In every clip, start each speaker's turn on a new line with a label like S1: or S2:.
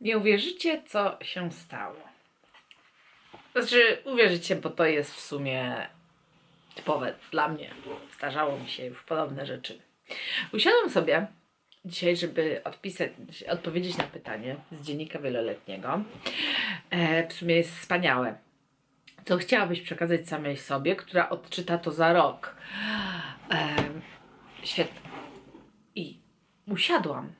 S1: Nie uwierzycie, co się stało. Znaczy, uwierzycie, bo to jest w sumie typowe dla mnie. Zdarzało mi się już podobne rzeczy. Usiadłam sobie dzisiaj, żeby odpisać, odpowiedzieć na pytanie z dziennika wieloletniego. E, w sumie jest wspaniałe. Co chciałabyś przekazać samej sobie, która odczyta to za rok? E, świetnie. I usiadłam,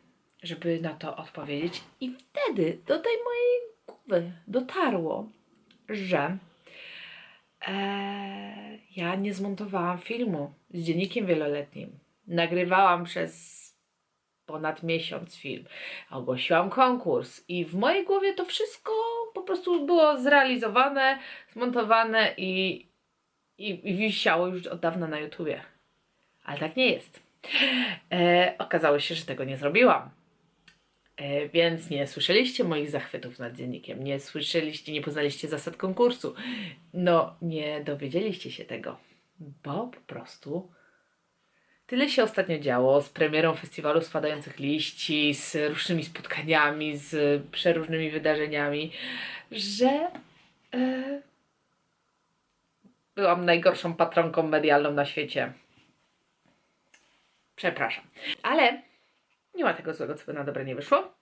S1: żeby na to odpowiedzieć, i wtedy do tej mojej głowy dotarło, że e, ja nie zmontowałam filmu z dziennikiem wieloletnim. Nagrywałam przez ponad miesiąc film. Ogłosiłam konkurs i w mojej głowie to wszystko po prostu było zrealizowane, zmontowane i, i, i wisiało już od dawna na YouTubie. Ale tak nie jest. E, okazało się, że tego nie zrobiłam. E, więc nie słyszeliście moich zachwytów nad dziennikiem, nie słyszeliście, nie poznaliście zasad konkursu. No, nie dowiedzieliście się tego, bo po prostu tyle się ostatnio działo z premierą festiwalu spadających liści, z różnymi spotkaniami, z przeróżnymi wydarzeniami, że e, byłam najgorszą patronką medialną na świecie. Przepraszam. Ale nie ma tego złego, co by na dobre nie wyszło.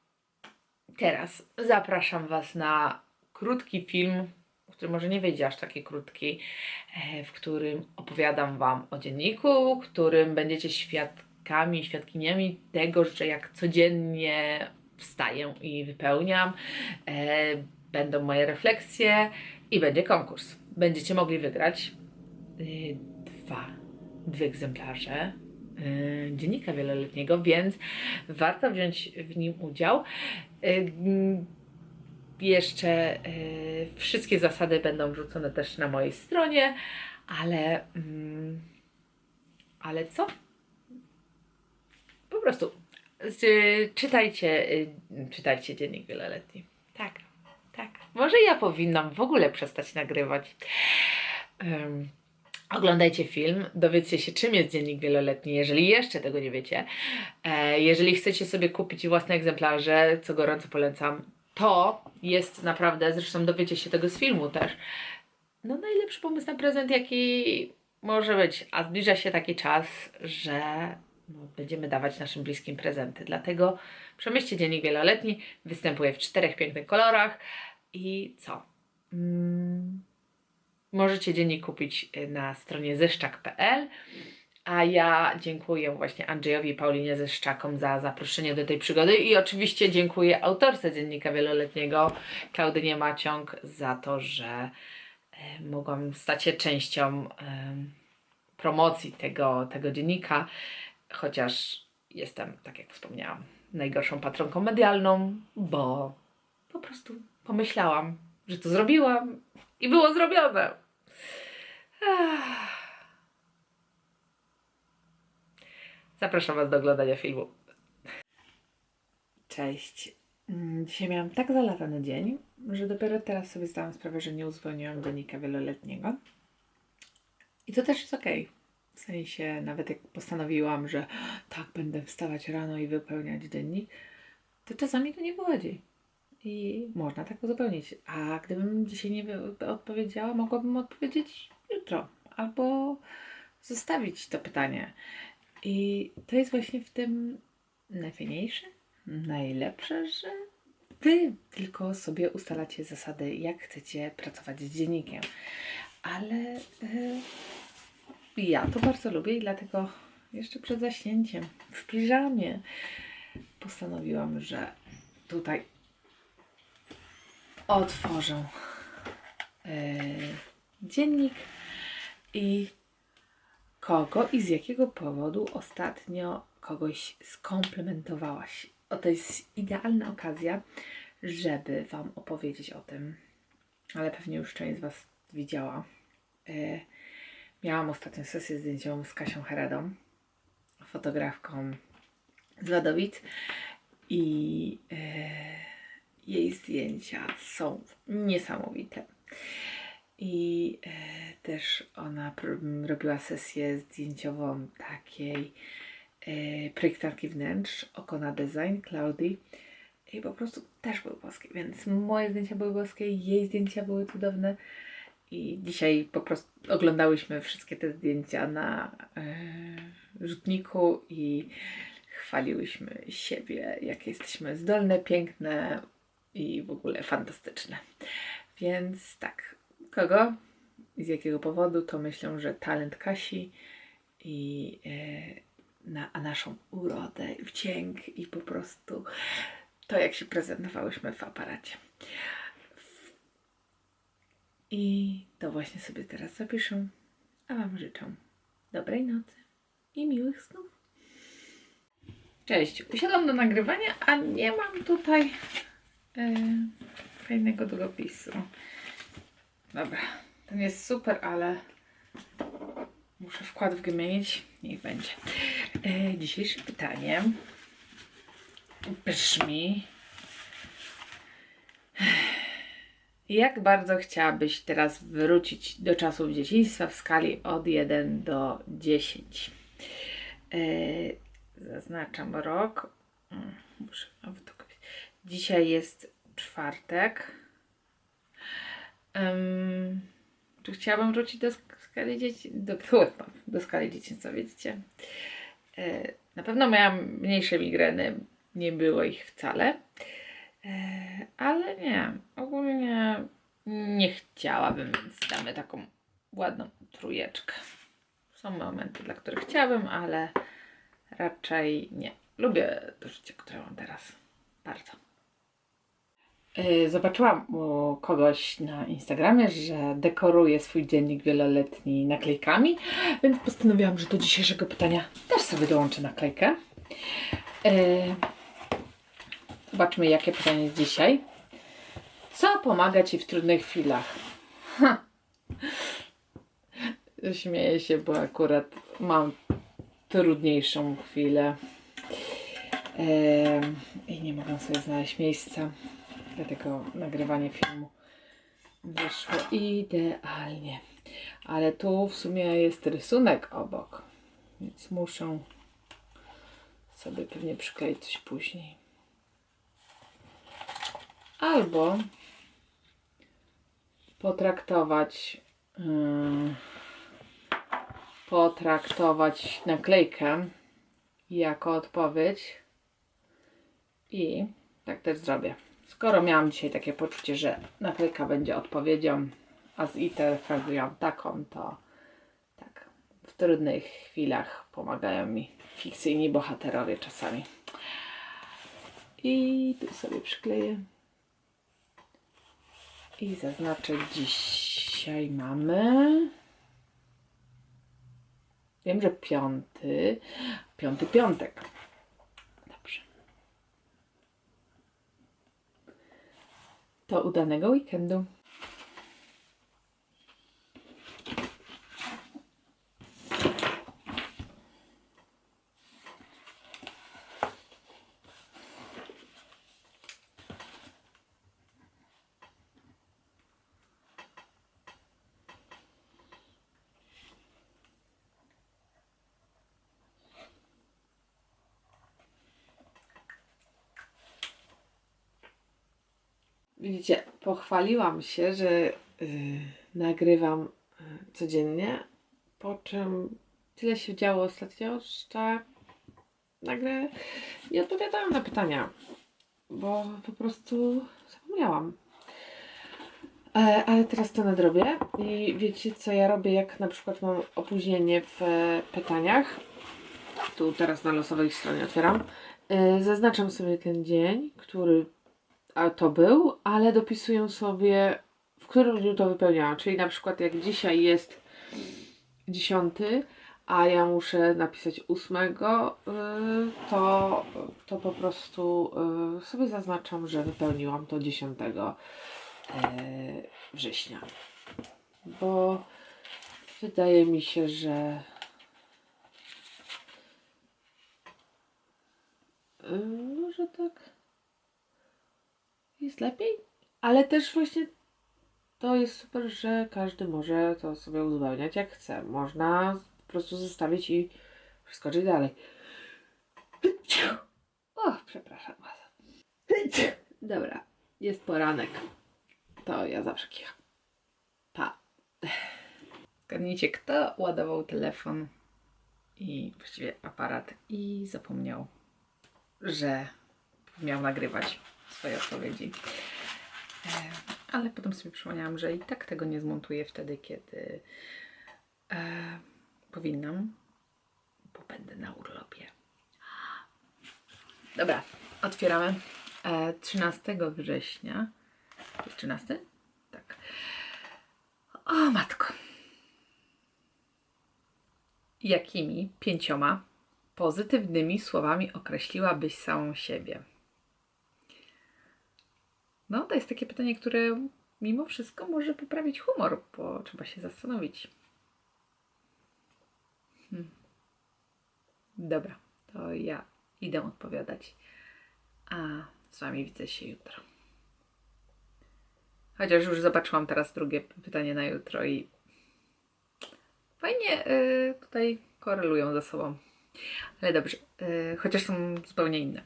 S1: Teraz zapraszam Was na krótki film, który może nie wyjdzie aż taki krótki, e, w którym opowiadam Wam o dzienniku, w którym będziecie świadkami, świadkiniami tego, że jak codziennie wstaję i wypełniam, e, będą moje refleksje i będzie konkurs. Będziecie mogli wygrać y, dwa, dwie egzemplarze dziennika wieloletniego, więc warto wziąć w nim udział. Y, mm, Jeszcze y, wszystkie zasady będą wrzucone też na mojej stronie, ale mm, ale co? Po prostu y, czytajcie, y, czytajcie dziennik wieloletni. Tak, tak. Może ja powinnam w ogóle przestać nagrywać. Ym, Oglądajcie film, dowiedzcie się, czym jest dziennik wieloletni, jeżeli jeszcze tego nie wiecie. E, jeżeli chcecie sobie kupić własne egzemplarze, co gorąco polecam, to jest naprawdę, zresztą dowiecie się tego z filmu też, no najlepszy pomysł na prezent, jaki może być. A zbliża się taki czas, że no, będziemy dawać naszym bliskim prezenty. Dlatego przemyślcie dziennik wieloletni, występuje w czterech pięknych kolorach i co? Mm, Możecie dziennik kupić y, na stronie zeszczak.pl. A ja dziękuję właśnie Andrzejowi i Paulinie Zeszczakom za zaproszenie do tej przygody i oczywiście dziękuję autorce dziennika wieloletniego Klaudynie Maciąg za to, że e, mogłam stać się częścią promocji tego, tego dziennika, chociaż jestem, tak jak wspomniałam, najgorszą patronką medialną, bo po prostu pomyślałam, że to zrobiłam i było zrobione. Zapraszam Was do oglądania filmu. Cześć. Mm, Dzisiaj miałam tak zalatany dzień, że dopiero teraz sobie zdałam sprawę, że nie uzupełniłam dziennika wieloletniego. I to też jest okej. W sensie, nawet jak postanowiłam, że tak, będę wstawać rano i wypełniać dziennik, to czasami to nie wychodzi. I można tak uzupełnić. A gdybym dzisiaj nie odpowiedziała, mogłabym odpowiedzieć jutro. Albo zostawić to pytanie. I to jest właśnie w tym najfajniejsze, najlepsze, że wy tylko sobie ustalacie zasady, jak chcecie pracować z dziennikiem. Ale y, ja to bardzo lubię i dlatego jeszcze przed zaśnięciem w piżamie postanowiłam, że tutaj otworzę y, dziennik i kogo i z jakiego powodu ostatnio kogoś skomplementowałaś. O, to jest idealna okazja, żeby Wam opowiedzieć o tym, ale pewnie już część z Was widziała. E, miałam ostatnią sesję zdjęciową z Kasią Heredą, fotografką z Wadowic i e, jej zdjęcia są niesamowite. I e, też ona robiła sesję zdjęciową takiej e, projektantki wnętrz, Okona Design, Klaudii. i po prostu też były boskie, więc moje zdjęcia były boskie, jej zdjęcia były cudowne i dzisiaj po prostu oglądałyśmy wszystkie te zdjęcia na e, rzutniku i chwaliłyśmy siebie, jakie jesteśmy zdolne, piękne i w ogóle fantastyczne. Więc tak, kogo i z jakiego powodu, to myślę, że talent Kasi i e, na, a naszą urodę, wdzięk i po prostu to, jak się prezentowałyśmy w aparacie. I to właśnie sobie teraz zapiszę, a Wam życzę dobrej nocy i miłych snów. Cześć, usiadłam do nagrywania, a nie mam tutaj e, fajnego długopisu. Dobra, ten jest super, ale muszę wkład wymienić. Niech będzie. E, dzisiejsze pytanie brzmi: Jak bardzo chciałabyś teraz wrócić do czasów dzieciństwa w skali od 1 do 10? E, zaznaczam rok. Mm, Muszę. Dzisiaj jest czwartek. Em, czy chciałabym wrócić do sk- skali dzieci? Do, do skali dzieciństwa, wiecie? E, na pewno miałam mniejsze migreny, nie było ich wcale. E, ale nie, ogólnie nie chciałabym, więc damy taką ładną trójeczkę. Są momenty, dla których chciałabym, ale raczej nie. Lubię to życie, które mam teraz. Bardzo. Yy, Zobaczyłam u kogoś na Instagramie, że dekoruje swój dziennik wieloletni naklejkami, więc postanowiłam, że do dzisiejszego pytania też sobie dołączę naklejkę. Yy, Zobaczmy, jakie pytanie jest dzisiaj. Co pomaga Ci w trudnych chwilach? Ha. Śmieję się, bo akurat mam trudniejszą chwilę. Em, I nie mogę sobie znaleźć miejsca. Dlatego nagrywanie filmu wyszło idealnie. Ale tu w sumie jest rysunek obok, więc muszę sobie pewnie przykleić coś później. Albo potraktować yy, potraktować naklejkę jako odpowiedź i tak też zrobię. Skoro miałam dzisiaj takie poczucie, że naklejka będzie odpowiedzią, a zinterpretuję taką, to tak, w trudnych chwilach pomagają mi fikcyjni bohaterowie czasami. I tu sobie przykleję. I zaznaczę dzisiaj mamy. Wiem, że piąty, piąty piątek. To udanego weekendu. Widzicie, pochwaliłam się, że y, nagrywam y, codziennie, po czym tyle się działo ostatnio, że nagle nie odpowiadałam na pytania, bo po prostu zapomniałam. E, ale teraz to nadrobię i wiecie co ja robię, jak na przykład mam opóźnienie w e, pytaniach. Tu teraz na losowej stronie otwieram. E, zaznaczam sobie ten dzień, który to był, ale dopisuję sobie, w którym dniu to wypełniałam. Czyli na przykład jak dzisiaj jest dziesiąty, a ja muszę napisać ósmego, yy, to, to po prostu yy, sobie zaznaczam, że wypełniłam to 10 yy, września. Bo wydaje mi się, że yy, może tak jest lepiej, ale też właśnie to jest super, że każdy może to sobie uzupełniać jak chce. Można po prostu zostawić i przeskoczyć dalej. O, przepraszam was. Dobra, jest poranek. To ja zawsze kicham. Pa. Zgadnijcie, kto ładował telefon i właściwie aparat i zapomniał, że miał nagrywać swoje odpowiedzi. E, ale potem sobie przypomniałam, że i tak tego nie zmontuję wtedy, kiedy e, powinnam, bo będę na urlopie. Dobra, otwieramy. E, 13 września. Jest 13? Tak. O matko. Jakimi pięcioma pozytywnymi słowami określiłabyś samą siebie? No, to jest takie pytanie, które mimo wszystko może poprawić humor, bo trzeba się zastanowić. Hmm. Dobra, to ja idę odpowiadać, a z Wami widzę się jutro. Chociaż już zobaczyłam teraz drugie pytanie na jutro i fajnie y, tutaj korelują ze sobą. Ale dobrze, y, chociaż są zupełnie inne.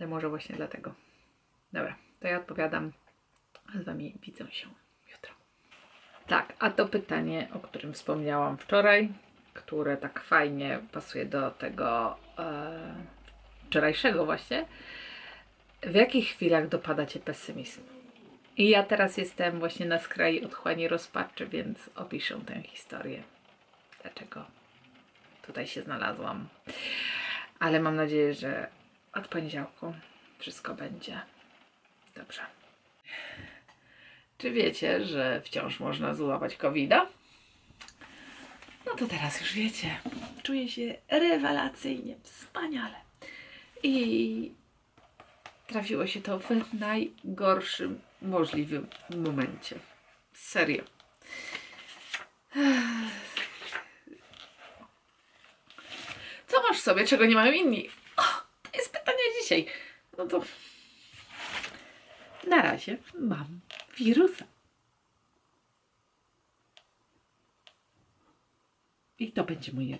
S1: Ale może właśnie dlatego. Dobra, to ja odpowiadam, z Wami widzę się jutro. Tak, a to pytanie, o którym wspomniałam wczoraj, które tak fajnie pasuje do tego e, wczorajszego właśnie. W jakich chwilach dopada Cię pesymizm? I ja teraz jestem właśnie na skraju otchłani rozpaczy, więc opiszę tę historię. Dlaczego tutaj się znalazłam. Ale mam nadzieję, że od poniedziałku wszystko będzie dobrze. Czy wiecie, że wciąż można złapać covid -a? No to teraz już wiecie. Czuję się rewelacyjnie, wspaniale. I trafiło się to w najgorszym możliwym momencie. Serio. Co masz w sobie, czego nie mają inni? O, to jest pytanie dzisiaj. No to na razie mam wirusa. I to będzie moje,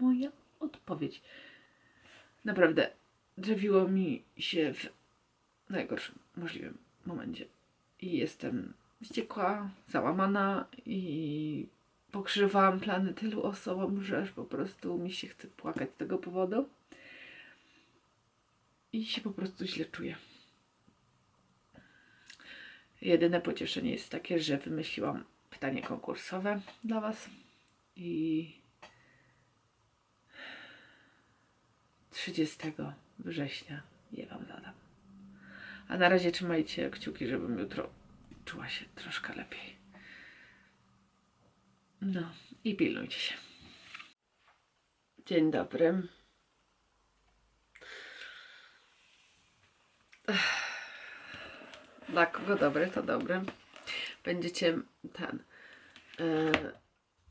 S1: moja odpowiedź. Naprawdę, drzewiło mi się w najgorszym możliwym momencie. I jestem wściekła, załamana i pokrzywałam plany tylu osobom, że aż po prostu mi się chce płakać z tego powodu. I się po prostu źle czuję. Jedyne pocieszenie jest takie, że wymyśliłam pytanie konkursowe dla Was i 30 września je Wam zadam. A na razie trzymajcie kciuki, żebym jutro czuła się troszkę lepiej. No i pilnujcie się. Dzień dobry. Ech. Dla kogo dobry, to dobry. Będziecie ten e,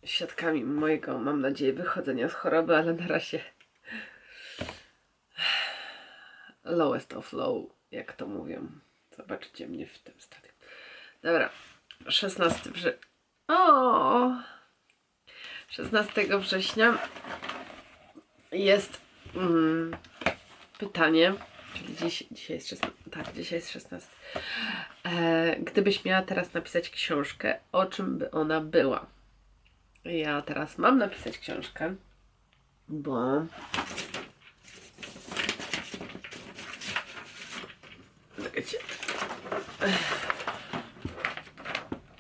S1: świadkami mojego, mam nadzieję, wychodzenia z choroby, ale na razie lowest of low, jak to mówią. Zobaczycie mnie w tym stadium. Dobra, 16 września. O! 16 września jest mm, pytanie, dziś, dzisiaj jest 16, tak, dzisiaj jest 16. E, gdybyś miała teraz napisać książkę, o czym by ona była? Ja teraz mam napisać książkę, bo.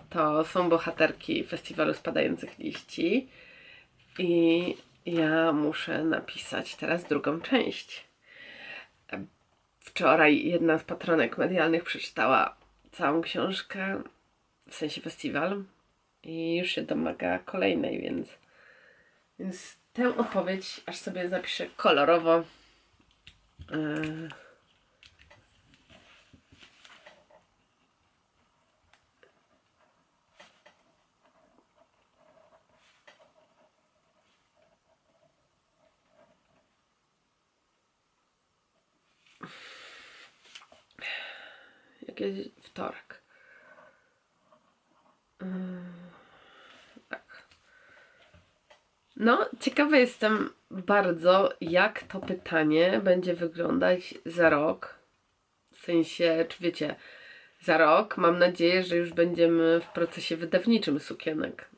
S1: To są bohaterki festiwalu spadających liści i ja muszę napisać teraz drugą część. Wczoraj jedna z patronek medialnych przeczytała całą książkę, w sensie festiwal, i już się domaga kolejnej, więc, więc tę odpowiedź aż sobie zapiszę kolorowo. Yy. Jakiś wtorek. Tak. No, ciekawa jestem bardzo, jak to pytanie będzie wyglądać za rok.
S2: W sensie, czy wiecie, za rok mam nadzieję, że już będziemy w procesie wydawniczym sukienek.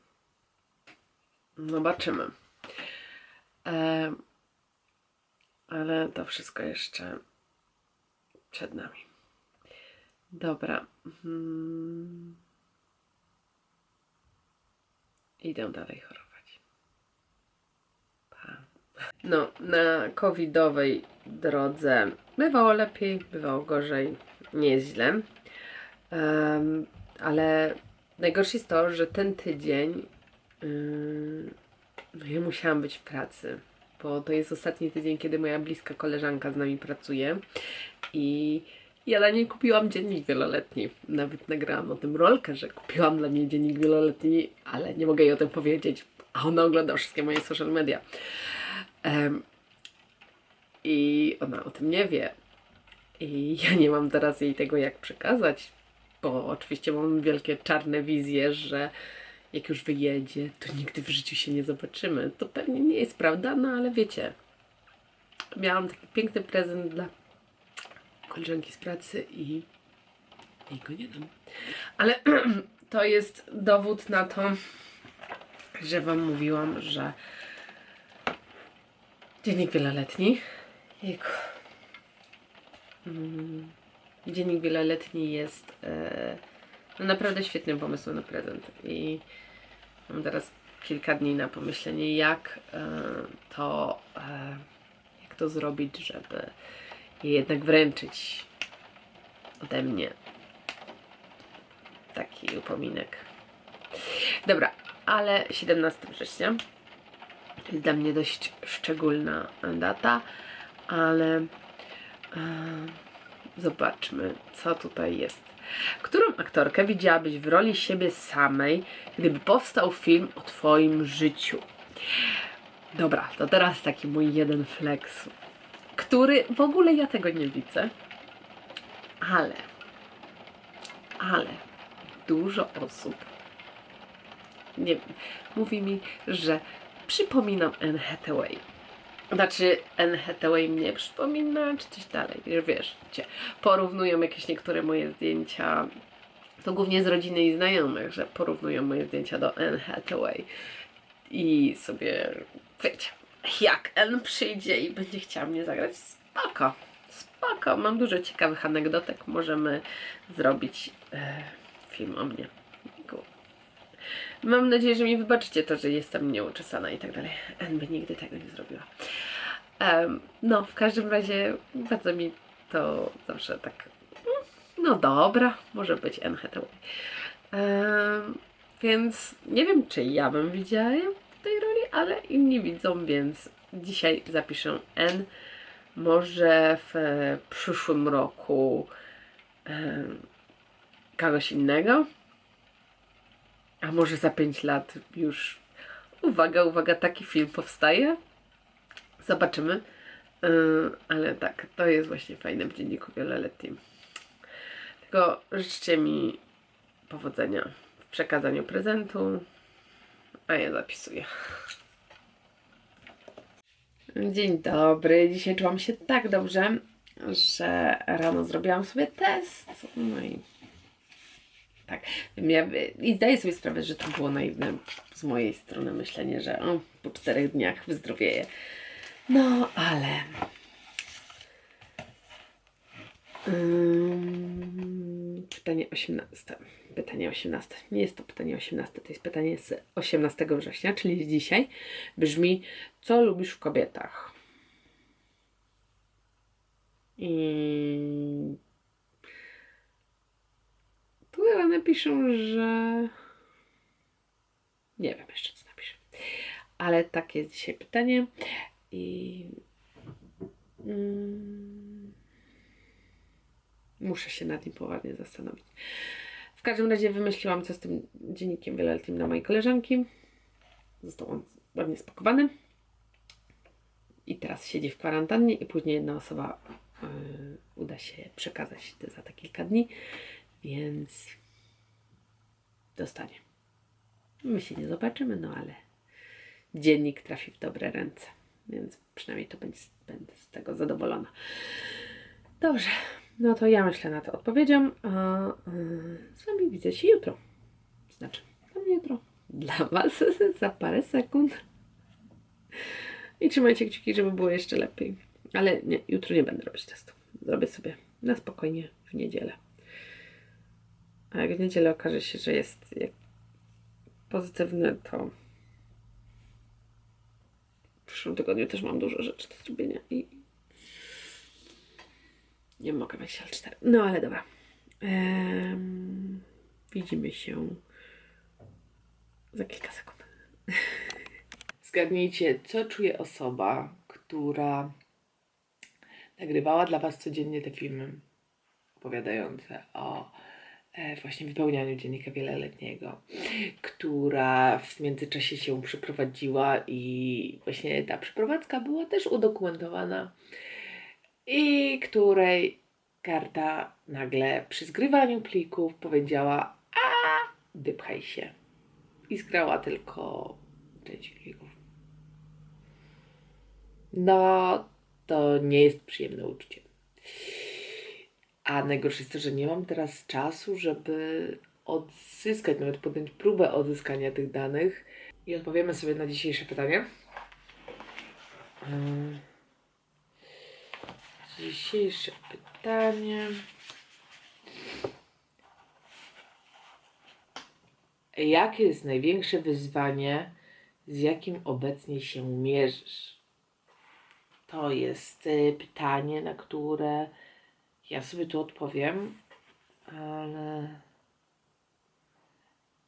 S2: Zobaczymy. E, ale to wszystko jeszcze przed nami. Dobra. Hmm. Idę dalej chorować. Pa. No, na covidowej drodze bywało lepiej, bywało gorzej, nie jest źle. Em, ale najgorsze jest to, że ten tydzień no ja musiałam być w pracy, bo to jest ostatni tydzień, kiedy moja bliska koleżanka z nami pracuje i ja dla niej kupiłam dziennik wieloletni. Nawet nagrałam o tym rolkę, że kupiłam dla niej dziennik wieloletni, ale nie mogę jej o tym powiedzieć, a ona ogląda wszystkie moje social media. Em, I ona o tym nie wie. I ja nie mam teraz jej tego jak przekazać, bo oczywiście mam wielkie czarne wizje, że jak już wyjedzie, to nigdy w życiu się nie zobaczymy. To pewnie nie jest prawda, no ale wiecie, miałam taki piękny prezent dla koleżanki z pracy i jej go nie dam. Ale to jest dowód na to, że Wam mówiłam, że dziennik wieloletni, jego mm, dziennik wieloletni jest e, no naprawdę świetnym pomysłem na prezent i mam teraz kilka dni na pomyślenie, jak e, to e, jak to zrobić, żeby je jednak wręczyć ode mnie taki upominek. Dobra, ale 17 września to jest dla mnie dość szczególna data, ale e, zobaczmy, co tutaj jest. Którą aktorkę widziałabyś w roli siebie samej, gdyby powstał film o Twoim życiu? Dobra, to teraz taki mój jeden flex, który w ogóle ja tego nie widzę, ale, ale dużo osób nie mówi mi, że przypominam Anne Hathaway. Znaczy, Anne Hathaway mnie przypomina, czy coś dalej, wiesz, cię porównują jakieś niektóre moje zdjęcia, to głównie z rodziny i znajomych, że porównują moje zdjęcia do Anne Hathaway i sobie, wiecie, jak Anne przyjdzie i będzie chciała mnie zagrać, spoko, spoko, mam dużo ciekawych anegdotek, możemy zrobić e, film o mnie. Mam nadzieję, że mi wybaczycie to, że jestem nieuczesana i tak dalej. Anne by nigdy tego nie zrobiła. No, w każdym razie bardzo mi to zawsze tak. No dobra, może być Anne Hathaway. Więc nie wiem, czy ja bym widziała tej roli, ale inni widzą, więc dzisiaj zapiszę N. Może w e, przyszłym roku em, kogoś innego. A może za 5 lat już, uwaga, uwaga, taki film powstaje? Zobaczymy. Yy, ale tak, to jest właśnie fajne w dzienniku wieloletnim. Tylko życzcie mi powodzenia w przekazaniu prezentu, a ja zapisuję. Dzień dobry. Dzisiaj czułam się tak dobrze, że rano zrobiłam sobie test. No i tak. Ja, I zdaję sobie sprawę, że to było naiwne z mojej strony myślenie, że o, po czterech dniach wyzdrowieję. No, ale. Ym, pytanie 18. Pytanie 18. Nie jest to pytanie 18, to jest pytanie z 18 września, czyli dzisiaj. Brzmi: Co lubisz w kobietach? I tu chyba napiszą, że. Nie wiem jeszcze, co napiszę. Ale takie jest dzisiaj pytanie. I. Mm, muszę się nad nim poważnie zastanowić. W każdym razie wymyśliłam, co z tym dziennikiem wieloletnim na mojej koleżanki. Został on ładnie spakowany. I teraz siedzi w kwarantannie, i później jedna osoba y, uda się przekazać za te kilka dni więc dostanie. My się nie zobaczymy, no ale dziennik trafi w dobre ręce, więc przynajmniej to będzie, będę z tego zadowolona. Dobrze, No to ja myślę nad odpowiedzią, a y, z Wami widzę się jutro. Znaczy, dla mnie jutro. Dla Was za parę sekund. I trzymajcie kciuki, żeby było jeszcze lepiej. Ale nie, jutro nie będę robić testu. Zrobię sobie na spokojnie w niedzielę. A jak w niedzielę okaże się, że jest pozytywny, to w przyszłym tygodniu też mam dużo rzeczy do zrobienia i nie mogę mieć L4. No ale dobra. Em, widzimy się za kilka sekund.
S1: Zgadnijcie, co czuje osoba, która nagrywała dla Was codziennie te filmy opowiadające o e, właśnie wypełnianiu dziennika wieloletniego, która w międzyczasie się przeprowadziła i właśnie ta przeprowadzka była też udokumentowana i której karta nagle przy zgrywaniu plików powiedziała a wypchaj się i zgrała tylko część plików. No, to nie jest przyjemne uczucie. A najgorsze jest to, że nie mam teraz czasu, żeby odzyskać, nawet podjąć próbę odzyskania tych danych. I odpowiemy sobie na dzisiejsze pytanie. Ym, Dzisiejsze pytanie. Jakie jest największe wyzwanie, z jakim obecnie się mierzysz? To jest y, pytanie, na które ja sobie tu odpowiem, ale.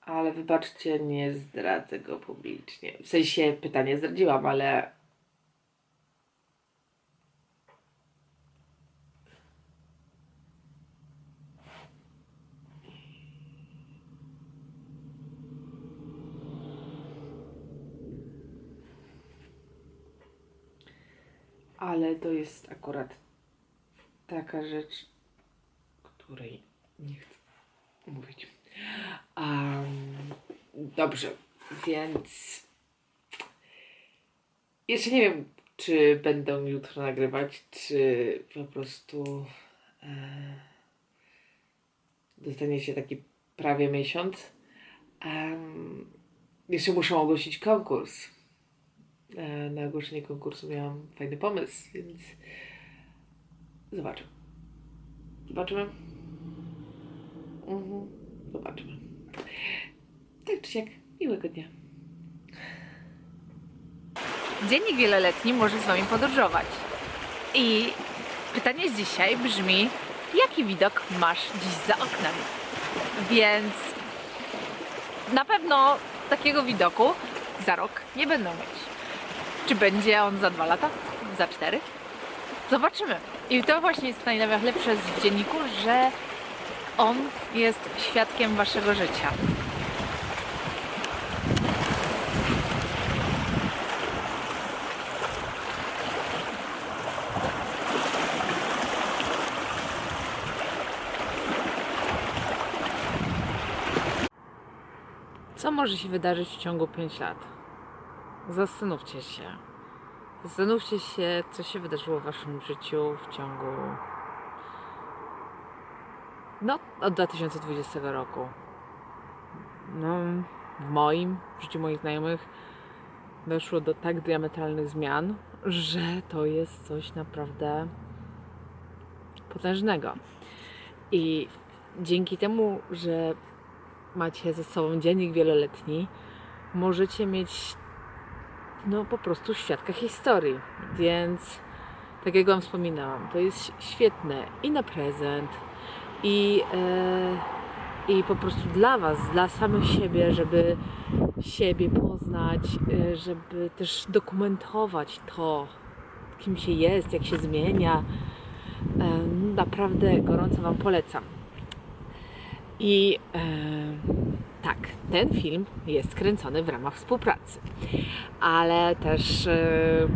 S1: Ale wybaczcie, nie zdradzę go publicznie. W sensie pytanie zdradziłam, ale. Ale to jest akurat taka rzecz, której nie chcę mówić. Um, dobrze, więc jeszcze nie wiem, czy będę jutro nagrywać, czy po prostu e, dostanie się taki prawie miesiąc. Em, jeszcze muszę ogłosić konkurs. E, na ogłoszenie konkursu miałam fajny pomysł, więc zobaczymy. Zobaczymy. Mhm. Zobaczymy. Tak czy siak, miłego dnia. Dziennik wieloletni może z Wami podróżować. I pytanie z dzisiaj brzmi, jaki widok masz dziś za oknem? Więc na pewno takiego widoku za rok nie będą mieć. Czy będzie on za dwa lata? Za cztery? Zobaczymy. I to właśnie jest najlepsze w dzienniku, że on jest świadkiem waszego życia. Co może się wydarzyć w ciągu 5 lat? Zastanówcie się. Zastanówcie się, co się wydarzyło w waszym życiu w ciągu. No, od 2020 roku. No, w moim, w życiu moich znajomych doszło do tak diametralnych zmian, że to jest coś naprawdę potężnego. I dzięki temu, że macie ze sobą dziennik wieloletni, możecie mieć no po prostu świadka historii. Więc tak jak Wam wspominałam, to jest świetne i na prezent, i, e, i po prostu dla Was, dla samych siebie, żeby siebie poznać, e, żeby też dokumentować to, kim się jest, jak się zmienia. E, naprawdę gorąco Wam polecam. I tak, ten film jest kręcony w ramach współpracy, ale też e,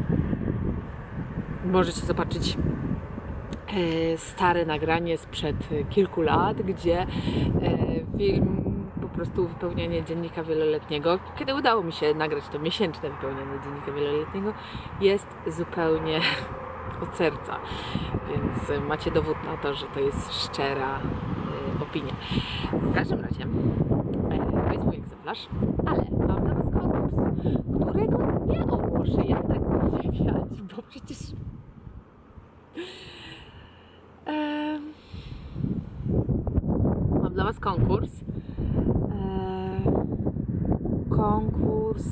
S1: możecie zobaczyć e, stare nagranie sprzed kilku lat, gdzie e, film po prostu wypełnianie dziennika wieloletniego, kiedy udało mi się nagrać to miesięczne wypełnianie dziennika wieloletniego, jest zupełnie od serca. Więc macie dowód na to, że to jest szczera opinia. W każdym razie egzemplarz, ale mam dla Was konkurs, którego nie ogłoszę jednak wywiad, bo przecież mam dla Was konkurs. Konkurs,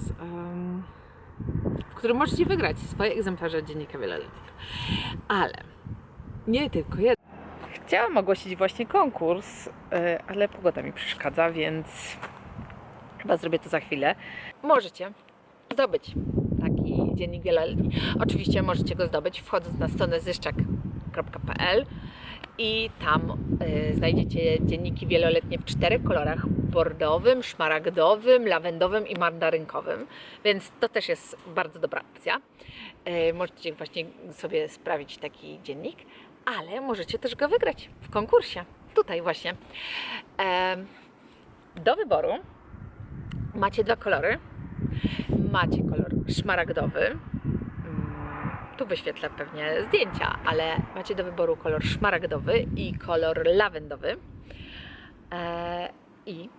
S1: w którym możecie wygrać swoje egzemplarze dziennika wieloletniego. Ale nie tylko jeden. Chciałam ogłosić właśnie konkurs, e, ale pogoda mi przeszkadza, więc chyba zrobię to za chwilę. Możecie zdobyć taki dziennik wieloletni. Oczywiście możecie go zdobyć wchodząc na stronę zyszczak.pl i tam y, znajdziecie dzienniki wieloletnie w czterech kolorach: bordowym, szmaragdowym, lawendowym i mandarynkowym, więc to też jest bardzo dobra opcja. Y, możecie właśnie sobie sprawić taki dziennik, ale możecie też go wygrać w konkursie. Tutaj właśnie. Do wyboru macie dwa kolory. Macie kolor szmaragdowy. Mm, Tu wyświetlę pewnie zdjęcia, ale macie do wyboru kolor szmaragdowy i kolor lawendowy. E, I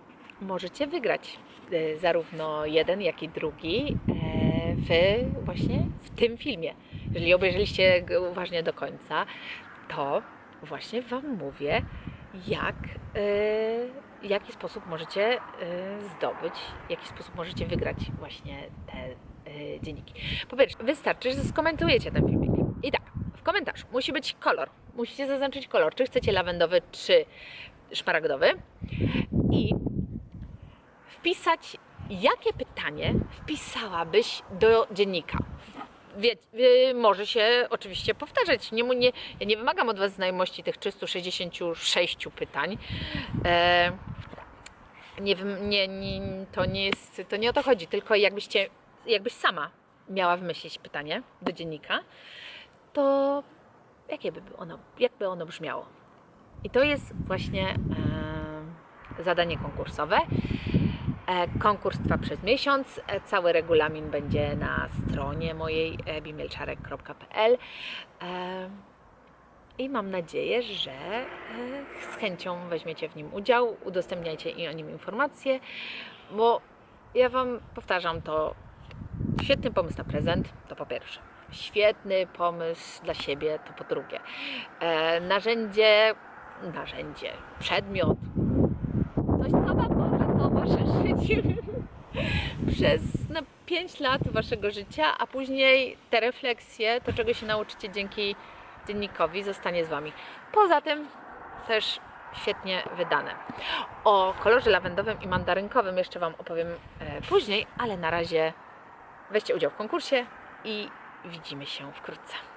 S1: możecie wygrać e, zarówno jeden, jak i drugi e, w właśnie w tym filmie. Jeżeli obejrzeliście go uważnie do końca, to właśnie Wam mówię, jak, w jaki sposób możecie e, zdobyć, w jaki sposób możecie wygrać właśnie te e, dzienniki. Po pierwsze, wystarczy, że skomentujecie ten filmik. I tak, w komentarzu musi być kolor. Musicie zaznaczyć kolor, czy chcecie lawendowy, czy szmaragdowy. I wpisać, jakie pytanie wpisałabyś do dziennika. Wie, wie, może się oczywiście powtarzać. Nie, nie, ja nie wymagam od Was znajomości tych 366 pytań. E, nie, nie, nie, to nie jest, to nie o to chodzi, tylko jakbyście, jakbyś sama miała wymyślić pytanie do dziennika, to jakie by ono, jakby ono brzmiało? I to jest właśnie e, zadanie konkursowe. E, konkurs trwa przez miesiąc. E, cały regulamin będzie na stronie mojej e, bimielczarek.pl i mam nadzieję, że z chęcią weźmiecie w nim udział, udostępniajcie i o nim informacje, bo ja Wam powtarzam to świetny pomysł na prezent, to po pierwsze. Świetny pomysł dla siebie, to po drugie. Narzędzie, narzędzie, przedmiot, coś, co Wam może przez no, 5 lat Waszego życia, a później te refleksje, to czego się nauczycie dzięki dziennikowi, zostanie z Wami. Poza tym też świetnie wydane. O kolorze lawendowym i mandarynkowym jeszcze Wam opowiem e, później, ale na razie weźcie udział w konkursie i widzimy się wkrótce.